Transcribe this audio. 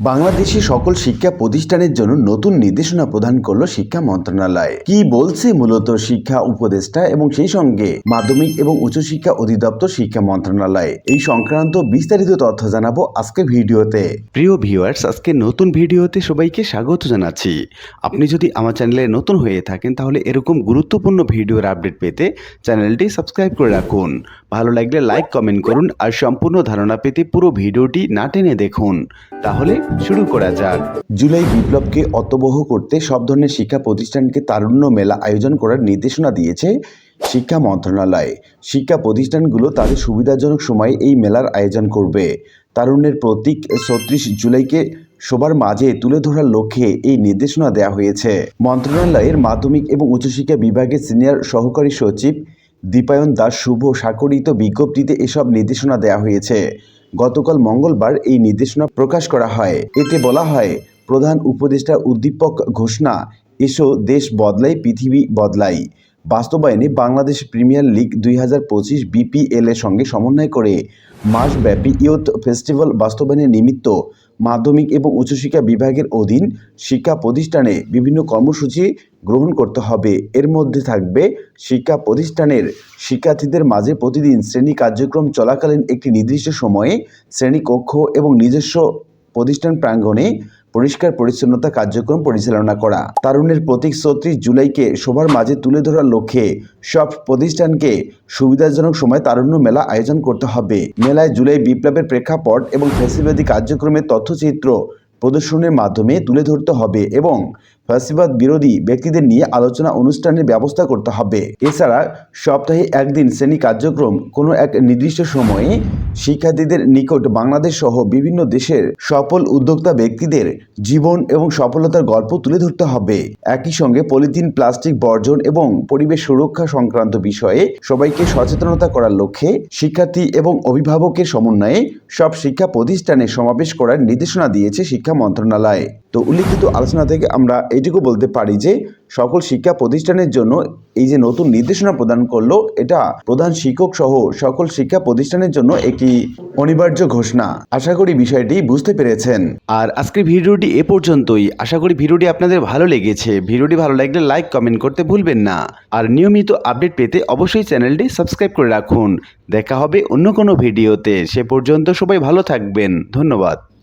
বাংলাদেশে সকল শিক্ষা প্রতিষ্ঠানের জন্য নতুন নির্দেশনা প্রদান করল শিক্ষা মন্ত্রণালয়। কি বলছে মূলত শিক্ষা উপদেষ্টা এবং সেই সঙ্গে মাধ্যমিক এবং উচ্চশিক্ষা অধিদপ্তর শিক্ষা মন্ত্রণালয়? এই সংক্রান্ত বিস্তারিত তথ্য জানাব আজকে ভিডিওতে। প্রিয় ভিউয়ার্স, আজকে নতুন ভিডিওতে সবাইকে স্বাগত জানাচ্ছি। আপনি যদি আমার চ্যানেলে নতুন হয়ে থাকেন, তাহলে এরকম গুরুত্বপূর্ণ ভিডিওর আপডেট পেতে চ্যানেলটি সাবস্ক্রাইব করে রাখুন। ভালো লাগলে লাইক, কমেন্ট করুন আর সম্পূর্ণ ধারণা পেতে পুরো ভিডিওটি না টেনে দেখুন। তাহলে শুরু করা যাক। জুলাই বিপ্লবকে অতবহ করতে সব ধরনের শিক্ষা প্রতিষ্ঠানকে তারুণ্য মেলা আয়োজন করার নির্দেশনা দিয়েছে শিক্ষা মন্ত্রণালয়। শিক্ষা প্রতিষ্ঠানগুলো তাদের সুবিধাজনক সময়ে এই মেলার আয়োজন করবে। তারুণ্যের প্রতীক ছত্রিশ জুলাইকে সবার মাঝে তুলে ধরার লক্ষ্যে এই নির্দেশনা দেওয়া হয়েছে। মন্ত্রণালয়ের মাধ্যমিক এবং উচ্চশিক্ষা বিভাগের সিনিয়র সহকারী সচিব দীপায়ন দাস শুভ স্বাক্ষরিত বিজ্ঞপ্তিতে এসব নির্দেশনা দেওয়া হয়েছে। গতকাল মঙ্গলবার এই নির্দেশনা প্রকাশ করা হয়। এতে বলা হয়, প্রধান উপদেষ্টা উদ্দীপক ঘোষণা, এসো দেশ বদলাই, পৃথিবী বদলাই। বাস্তবায়নে বাংলাদেশ প্রিমিয়ার লিগ দুই হাজার পঁচিশ বিপিএল এর সঙ্গে সমন্বয় করে। মাসব্যাপী ইয়ুথ ফেস্টিভ্যাল বাস্তবায়নের নিমিত্ত মাধ্যমিক এবং উচ্চশিক্ষা বিভাগের অধীন শিক্ষা প্রতিষ্ঠানে বিভিন্ন কর্মসূচি গ্রহণ করতে হবে। এর মধ্যে থাকবে শিক্ষা প্রতিষ্ঠানের শিক্ষার্থীদের মাঝে প্রতিদিন শ্রেণি কার্যক্রম চলাকালীন একটি নির্দিষ্ট সময়ে শ্রেণীকক্ষ এবং নিজস্ব প্রতিষ্ঠান প্রাঙ্গণে পরিষ্কার পরিচ্ছন্নতা কার্যক্রম পরিচালনা করা। তারুণের প্রতীক ছত্রিশ জুলাইকে সবার মাঝে তুলে ধরার লক্ষ্যে সব প্রতিষ্ঠানকে সুবিধাজনক সময় তারুণ্য মেলা আয়োজন করতে হবে। মেলায় জুলাই বিপ্লবের প্রেক্ষাপট এবং ফেসিবাদী কার্যক্রমের তথ্যচিত্র প্রদর্শনের মাধ্যমে তুলে ধরতে হবে এবং ফ্যাসিবাদ বিরোধী ব্যক্তিদের নিয়ে আলোচনা অনুষ্ঠানের ব্যবস্থা করতে হবে। এছাড়া সপ্তাহে একদিন শ্রেণি কার্যক্রম, কোনো এক নির্দিষ্ট সময়ে শিক্ষার্থীদের নিকট বাংলাদেশ সহ বিভিন্ন দেশের সফল উদ্যোক্তা ব্যক্তিদের জীবন এবং সফলতার গল্প তুলে ধরতে হবে। একই সঙ্গে পলিথিন, প্লাস্টিক বর্জন এবং পরিবেশ সুরক্ষা সংক্রান্ত বিষয়ে সবাইকে সচেতনতা করার লক্ষ্যে শিক্ষার্থী এবং অভিভাবকের সমন্বয়ে সব শিক্ষা প্রতিষ্ঠানে সমাবেশ করার নির্দেশনা দিয়েছে শিক্ষা মন্ত্রণালয়। তো উল্লিখিত আলোচনা থেকে আমরা এইটুকু বলতে পারি যে সকল শিক্ষা প্রতিষ্ঠানের জন্য এই যে নতুন নির্দেশনা প্রদান করল, এটা প্রধান শিক্ষক সহ সকল শিক্ষা প্রতিষ্ঠানের জন্য একটি অনিবার্য ঘোষণা। আশা করি বিষয়টি বুঝতে পেরেছেন। আর আজকের ভিডিওটি এ পর্যন্তই। আশা করি ভিডিওটি আপনাদের ভালো লেগেছে। ভিডিওটি ভালো লাগলে লাইক, কমেন্ট করতে ভুলবেন না। আর নিয়মিত আপডেট পেতে অবশ্যই চ্যানেলটি সাবস্ক্রাইব করে রাখুন। দেখা হবে অন্য কোনো ভিডিওতে। সে পর্যন্ত সবাই ভালো থাকবেন। ধন্যবাদ।